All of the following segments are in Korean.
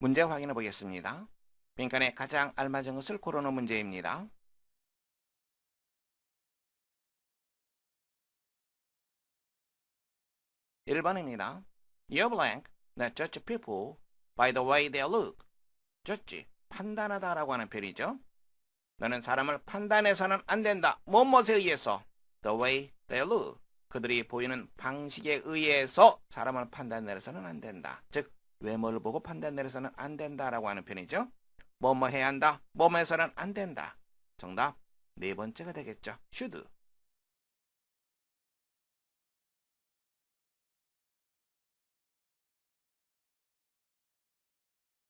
문제 확인해 보겠습니다. 빈칸에 가장 알맞은 것을 고르는 문제입니다. 1번입니다. You're blank that judge people by the way they look. judge, 판단하다 라고 하는 표현이죠. 너는 사람을 판단해서는 안 된다. 무엇에 의해서? The way they look. 그들이 보이는 방식에 의해서 사람을 판단 내려서는 안 된다. 즉 외모를 보고 판단 내려서는 안 된다라고 하는 표현이죠. 뭐뭐 해야 한다. 뭐뭐 해서는 안 된다. 정답 네 번째가 되겠죠. should.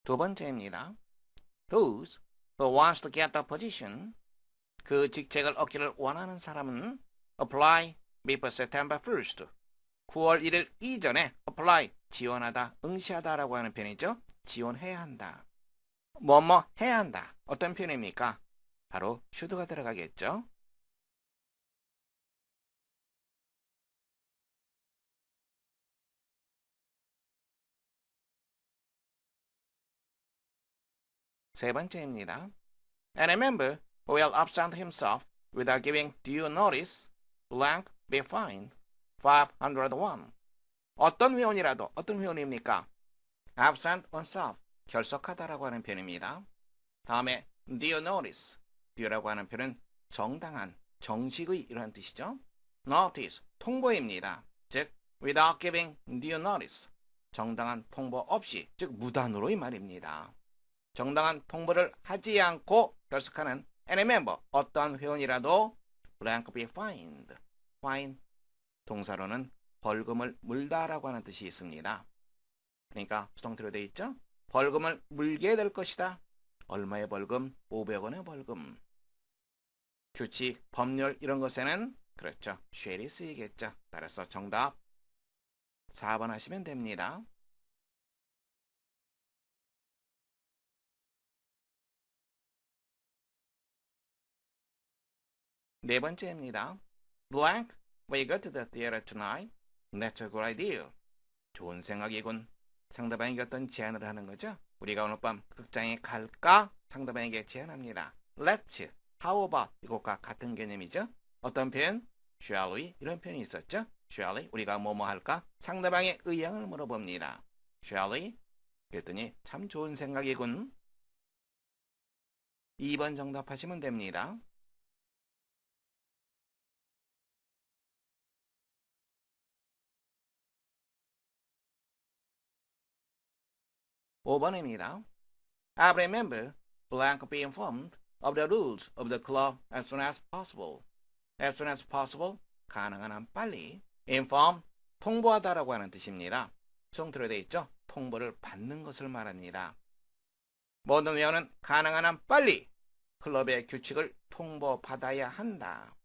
두 번째입니다. Those who wants to get the position 그 직책을 얻기를 원하는 사람은 apply before September 1st 9월 1일 이전에 apply 지원하다, 응시하다라고 하는 표현이죠. 지원해야 한다. 뭐뭐 해야 한다. 어떤 표현입니까? 바로 should가 들어가겠죠. 세 번째입니다. And a member will absent himself without giving due notice, blank, be fined 501. 어떤 회원이라도 어떤 회원입니까? absent oneself, 결석하다라고 하는 표현입니다. 다음에 due notice, due라고 하는 표현은 정당한, 정식의 이런 뜻이죠. notice, 통보입니다. 즉, without giving due notice, 정당한 통보 없이, 즉 무단으로의 말입니다. 정당한 통보를 하지 않고 결석하는 any member, 어떠한 회원이라도 blank be fined. fine, 동사로는 벌금을 물다라고 하는 뜻이 있습니다. 그러니까 수동태로 되어 있죠? 벌금을 물게 될 것이다. 얼마의 벌금? 500원의 벌금. 규칙, 법률 이런 것에는 그렇죠. 쉘이 쓰이겠죠. 따라서 정답 4번 하시면 됩니다. 네 번째입니다. Blank, we go to the theater tonight. That's a good idea. 좋은 생각이군. 상대방에게 어떤 제안을 하는 거죠? 우리가 오늘 밤 극장에 갈까? 상대방에게 제안합니다. Let's, how about 이것과 같은 개념이죠? 어떤 표현? Shall we? 이런 표현이 있었죠? Shall we? 우리가 뭐뭐 할까? 상대방의 의향을 물어봅니다. Shall we? 그랬더니 참 좋은 생각이군. 2번 정답하시면 됩니다. 5번입니다. Every member blank be informed of the rules of the club as soon as possible. as soon as possible, 가능한 한 빨리. inform, 통보하다라고 하는 뜻입니다. 수동태로 되어 있죠? 통보를 받는 것을 말합니다. 모든 회원은 가능한 한 빨리 클럽의 규칙을 통보받아야 한다.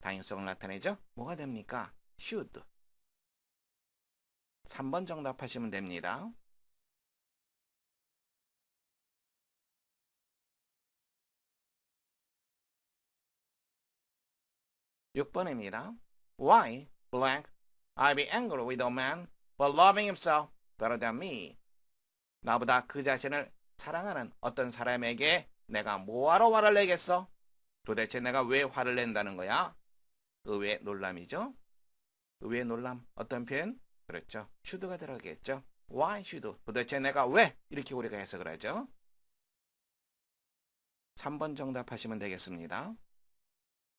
당연성을 나타내죠? 뭐가 됩니까? should. 3번 정답하시면 됩니다. 6번입니다. Why, blank, I be angry with a man for loving himself better than me. 나보다 그 자신을 사랑하는 어떤 사람에게 내가 뭐하러 화를 내겠어? 도대체 내가 왜 화를 낸다는 거야? 의외의 놀람이죠? 의외의 놀람 어떤 표현? 그렇죠. should가 들어가겠죠. Why should? 도대체 내가 왜? 이렇게 우리가 해석을 하죠. 3번 정답하시면 되겠습니다.